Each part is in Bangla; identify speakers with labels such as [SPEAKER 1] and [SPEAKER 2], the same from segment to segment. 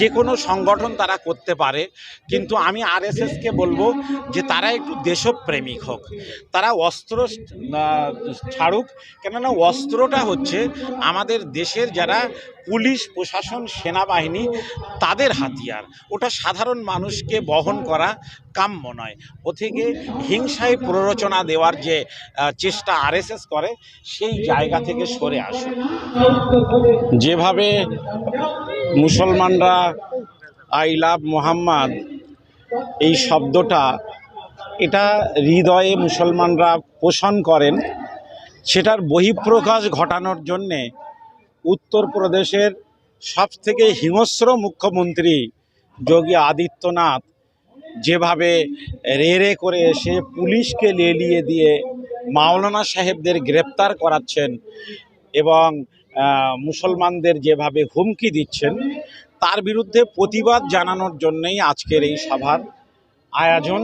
[SPEAKER 1] যে কোনো সংগঠন তারা করতে পারে, কিন্তু আমি আরএসএসকে বলব যে তারা একটু দেশপ্রেমিক হোক। তারা অস্ত্র ছাড়ুক, কেননা অস্ত্রটা হচ্ছে আমাদের দেশের যারা পুলিশ, প্রশাসন, সেনাবাহিনী, তাদের হাতিয়ার। ওটা সাধারণ মানুষকে বহন করা কাম্য নয়। ও থেকে হিংসায় প্ররোচনা দেওয়ার যে চেষ্টা আরএসএস করে, সেই জায়গা থেকে সরে আসে যেভাবে মুসলমানরা আই লাভ মোহাম্মদ, এই শব্দটা, এটা হৃদয়ে মুসলমানরা পোষণ করেন। সেটার বহিঃপ্রকাশ ঘটানোর জন্যে উত্তরপ্রদেশের সবথেকে হিংস্র মুখ্যমন্ত্রী যোগী আদিত্যনাথ যেভাবে রে রে করে এসে পুলিশকে লেলিয়ে দিয়ে মাওলানা সাহেবদের গ্রেপ্তার করাচ্ছেন এবং মুসলমানদের যেভাবে হুমকি দিচ্ছেন, তার বিরুদ্ধে প্রতিবাদ জানানোর জন্যই আজকের এই সভার আয়োজন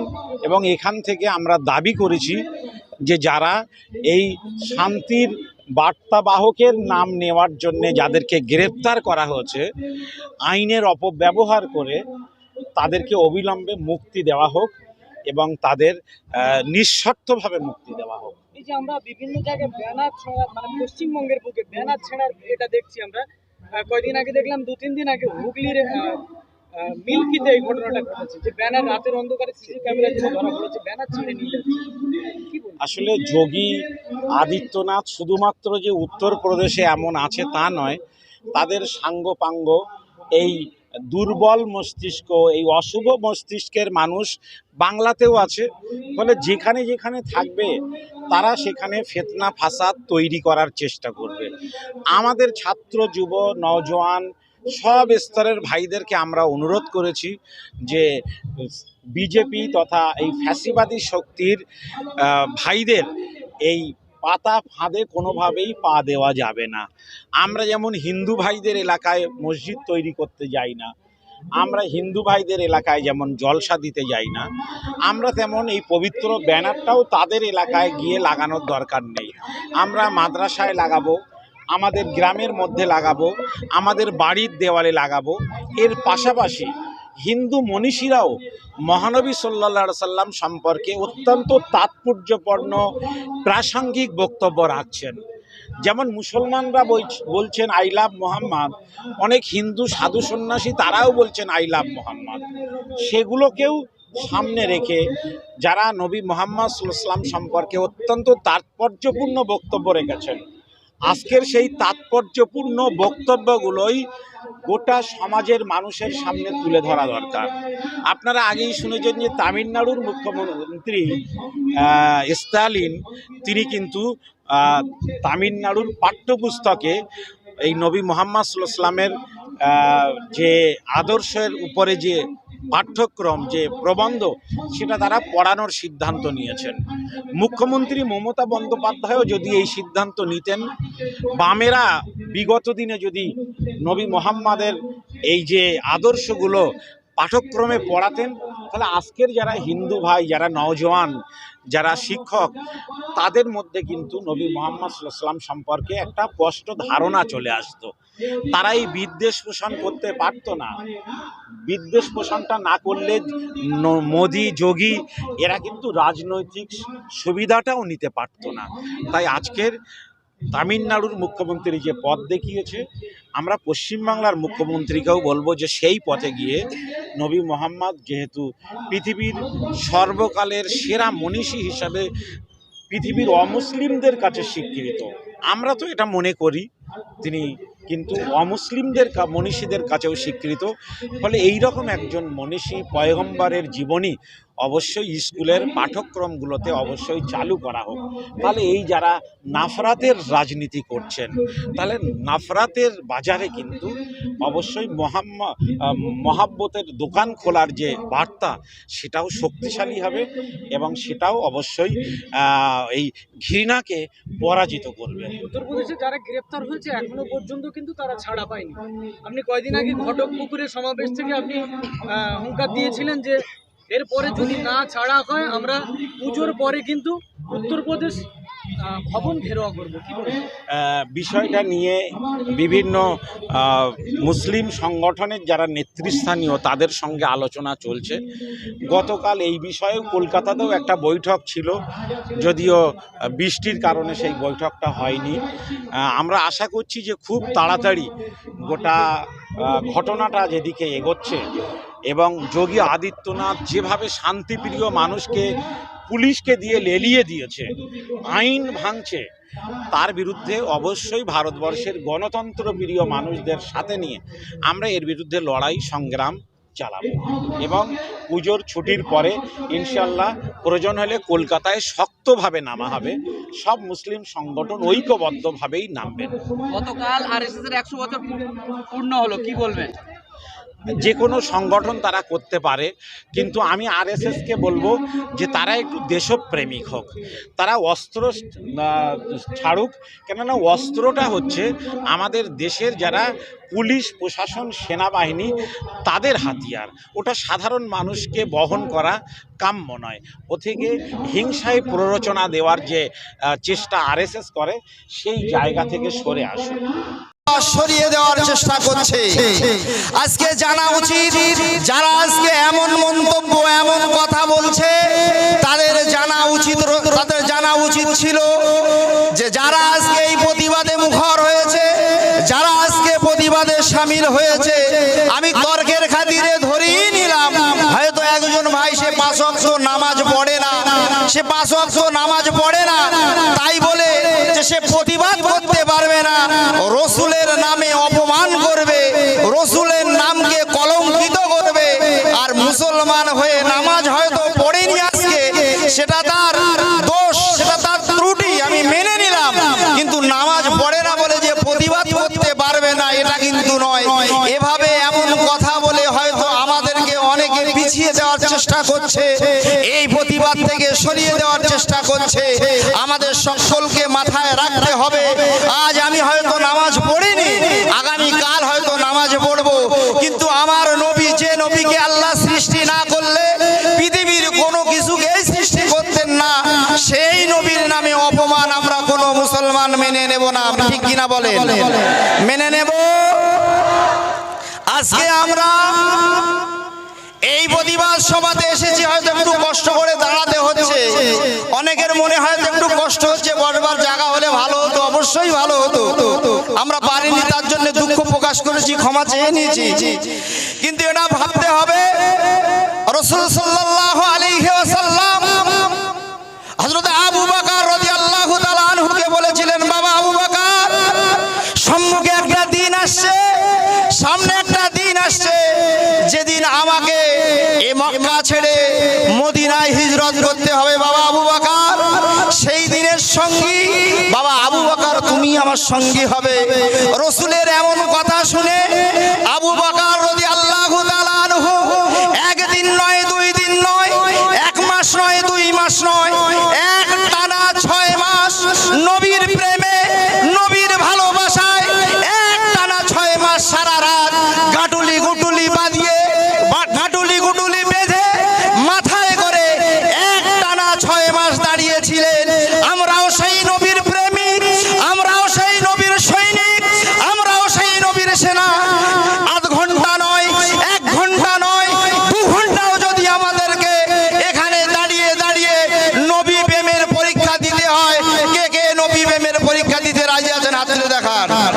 [SPEAKER 1] এবং এখান থেকে আমরা দাবি করেছি যে যারা এই শান্তির বার্তাবাহকের নাম নেওয়ার জন্যে যাদেরকে গ্রেপ্তার করা হয়েছে, আইনের অপব্যবহার করে তাদেরকে অবিলম্বে মুক্তি দেওয়া হোক এবং তাদের নিঃশর্তভাবে মুক্তি দেওয়া হোক।
[SPEAKER 2] যে আমরা বিভিন্ন জায়গায় ব্যানার ছড়া মানে পশ্চিমবঙ্গের বুকে ব্যানার ছেড়ার এটা দেখছি আমরা। কয়দিন আগে দেখলাম, দু, তিন দিন আগে হুগলির মিল্কিতে এই ঘটনাটা ঘটেছে। যে ব্যানার রাতের অন্ধকারে সিসি ক্যামেরা যেটা ধরা পড়েছে ব্যানার ছিঁড়ে নিয়ে
[SPEAKER 1] আসলে যোগী আদিত্যনাথ শুধুমাত্র যে উত্তরপ্রদেশে এমন আছে তা নয়, তাদের সাঙ্গপাঙ্গ এই দুর্বল মস্তিষ্ক, এই অশুভ মস্তিষ্কের মানুষ বাংলাতেও আছে। ফলে যেখানে যেখানে থাকবে, তারা সেখানে ফেতনা ফাসাদ তৈরি করার চেষ্টা করবে। আমাদের ছাত্র, যুব, নওজোয়ান সব স্তরের ভাইদেরকে আমরা অনুরোধ করেছি যে বিজেপি তথা এই ফ্যাসিবাদী শক্তির ভাইদের এই পাতা ফাঁদে কোনোভাবেই পা দেওয়া যাবে না। আমরা যেমন হিন্দু ভাইদের এলাকায় মসজিদ তৈরি করতে যাই না, আমরা হিন্দু ভাইদের এলাকায় যেমন জলসা দিতে যাই না, আমরা তেমন এই পবিত্র ব্যানারটাও তাদের এলাকায় গিয়ে লাগানোর দরকার নেই। আমরা মাদ্রাসায় লাগাবো, আমাদের গ্রামের মধ্যে লাগাবো, আমাদের বাড়ির দেওয়ালে লাগাবো, এর পাশাপাশি হিন্দু মনীষীরাও মহানবী সাল্লা সাল্লাম সম্পর্কে অত্যন্ত তাৎপর্যপূর্ণ প্রাসঙ্গিক বক্তব্য রাখছেন। যেমন মুসলমানরা বলছেন আই লাভ মোহাম্মদ, অনেক হিন্দু সাধু সন্ন্যাসী তারাও বলছেন আই লাভ মোহাম্মদ। সেগুলোকেও সামনে রেখে যারা নবী মোহাম্মদ সাল্লাম সম্পর্কে অত্যন্ত তাৎপর্যপূর্ণ বক্তব্য রেখেছেন। আজকের সেই তাৎপর্যপূর্ণ বক্তব্যগুলোই গোটা সমাজের মানুষের সামনে তুলে ধরা দরকার। আপনারা আগেই শুনেছেন যে তামিলনাড়ুর মুখ্যমন্ত্রী স্টালিন, তিনি কিন্তু তামিলনাড়ুর পাঠ্যপুস্তকে এই নবী মোহাম্মদ সাল্লামের যে আদর্শের উপরে যে পাঠ্যক্রম যে প্রবন্ধ, সেটা তারা পড়ানোর সিদ্ধান্ত নিয়েছেন। মুখ্যমন্ত্রী মমতা বন্দ্যোপাধ্যায়ও যদি এই সিদ্ধান্ত নিতেন, বামেরা বিগত দিনে যদি নবী মোহাম্মদের এই যে আদর্শগুলো পাঠক্রমে পড়াতেন, তাহলে আজকের যারা হিন্দু ভাই, যারা নওজোয়ান, যারা শিক্ষক, তাদের মধ্যে কিন্তু নবী মোহাম্মদ সাল্লাম সম্পর্কে একটা স্পষ্ট ধারণা চলে আসতো। তারা এই বিদ্বেষ পোষণ করতে পারতো না। বিদ্বেষ পোষণটা না করলে মোদি, যোগী, এরা কিন্তু রাজনৈতিক সুবিধাটাও নিতে পারতো না। তাই আজকের তামিলনাড়ুর মুখ্যমন্ত্রী যে পথ দেখিয়েছে, আমরা পশ্চিমবাংলার মুখ্যমন্ত্রীকেও বলব যে সেই পথে গিয়ে নবী মোহাম্মদ যেহেতু পৃথিবীর সর্বকালের সেরা মনীষী হিসাবে পৃথিবীর অমুসলিমদের কাছে স্বীকৃত, আমরা তো এটা মনে করি, তিনি কিন্তু অমুসলিমদের মনীষীদের কাছেও স্বীকৃত। ফলে এই রকম একজন মনীষী পয়গম্বরের জীবনী অবশ্যই স্কুলের পাঠ্যক্রমগুলোতে অবশ্যই চালু করা হোক। তাহলে এই যারা নাফরাতের রাজনীতি করছেন, তাহলে নাফরাতের বাজারে কিন্তু অবশ্যই মহাম্মা মহাব্বতের দোকান খোলার যে বার্তা, সেটাও শক্তিশালী হবে এবং সেটাও অবশ্যই এই ঘৃণাকে পরাজিত করবে।
[SPEAKER 2] উত্তরপ্রদেশে যারা গ্রেপ্তার হয়েছে, এখনও পর্যন্ত কিন্তু তারা ছাড়া পায়নি। আপনি কয়দিন আগে ঘটক পুকুরের সমাবেশ থেকে আপনি হুঙ্কার দিয়েছিলেন যে এরপরে যদি না ছাড়া হয়, আমরা পুজোর পরে কিন্তু উত্তরপ্রদেশ ভবন করব।
[SPEAKER 1] বিষয়টা নিয়ে বিভিন্ন মুসলিম সংগঠনের যারা নেতৃস্থানীয়, তাদের সঙ্গে আলোচনা চলছে। গতকাল এই বিষয়েও কলকাতাতেও একটা বৈঠক ছিল, যদিও বৃষ্টির কারণে সেই বৈঠকটা হয়নি। আমরা আশা করছি যে খুব তাড়াতাড়ি গোটা ঘটনাটা যেদিকে এগোচ্ছে এবং যোগী আদিত্যনাথ যেভাবে শান্তিপ্রিয় মানুষকে, পুলিশকে দিয়ে লেলিয়ে দিয়েছে, আইন ভাঙছে, তার বিরুদ্ধে অবশ্যই ভারতবর্ষের গণতন্ত্র প্রিয় মানুষদের সাথে নিয়ে আমরা এর বিরুদ্ধে লড়াই, সংগ্রাম চালাবো। এবং পুজোর ছুটির পরে ইনশাল্লাহ প্রয়োজন হলে কলকাতায় শক্তভাবে নামা হবে। সব মুসলিম সংগঠন ঐক্যবদ্ধভাবেই নামবেন।
[SPEAKER 2] গতকাল আর এস এর একশো বছর পূর্ণ- হলো, কি বলবেন?
[SPEAKER 1] যে কোনো সংগঠন তারা করতে পারে, কিন্তু আমি আরএসএসকে বলব যে তারা একটু দেশপ্রেমিক হোক। তারা অস্ত্র ছাড়ুক, কেননা অস্ত্রটা হচ্ছে আমাদের দেশের যারা পুলিশ, প্রশাসন, সেনাবাহিনী, তাদের হাতিয়ার। ওটা সাধারণ মানুষকে বহন করা কাম্য নয়। ও থেকে হিংসায় প্ররোচনা দেওয়ার যে চেষ্টা আরএসএস করে, সেই জায়গা থেকে সরে আসুক
[SPEAKER 3] সরিয়ে দেওয়ার চেষ্টা করছে। আজকে জানা উচিত, যারা আজকে এমন মন্তব্য, এমন কথা বলছে, তাদের জানা উচিত তাদের জানা উচিত ছিল যে যারা আজকে এই প্রতিবাদে মুখর হয়েছে, যারা আজকে প্রতিবাদে সামিল হয়েছে, আমি তর্কের খাতিরে ধরেই নিলাম, হয়তো একজন ভাই সে পাঁচ অক্ষ নামাজ পড়ে না, সে পাঁচ অক্ষ নামাজ পড়ে না, তাই বলে যে সে প্রতিবাদ করতে পারবে না রসুলের নামে অপমান করবে রসুলের নামকে কলঙ্কিত করবে আর মুসলমান হয়ে নামাজ হয়তো পড়েনি আজকে সেটা দোষ, সেটা তার ত্রুটি, আমি মেনে নিলাম। কিন্তু নামাজ পড়ে না বলে যে প্রতিবাদ করতে পারবে না, এটা কিন্তু নয়। এভাবে এমন কথা বলে হয়তো আমাদেরকে অনেকে পিছিয়ে দেওয়ার চেষ্টা করছে, এই প্রতিবাদ থেকে সরিয়ে দেওয়ার চেষ্টা করছে। আমাদের সকলকে মাথায় রাখতে হবে। আজ আমি হয়তো ঠিক কিনা বলেন? মেনে নেব। আজকে আমরা এই প্রতিবাদ সভাতে এসেছি হয়তো একটু কষ্ট করে দাঁড়াতে হচ্ছে। অনেকের মনে হয়তো একটু কষ্ট হচ্ছে বসবার জায়গা হলে ভালো হতো অবশ্যই ভালো হতো। আমরা পারিনি তার জন্য দুঃখ প্রকাশ করেছি ক্ষমা চেয়ে নিয়েছি। কিন্তু এটা ভাবতে হবে রসুল সাল্লাহ আলাইহি ওয়াসাল্লাম হযরত আবু বকর রাদিয়াল্লাহু তাআলা আনহুকে বলেছিলেন বাবা আবু বকর সম্মুখে একটা দিন আসছে সামনে একটা দিন আসছে যেদিন আমাকে এ মক্কা ছেড়ে মদিনায় হিজরত করতে হবে বাবা আবু বাকার। সেই দিনের সঙ্গী। বাবা আবু বাকার, তুমি আমার সঙ্গী হবে। রসুলের দেখান।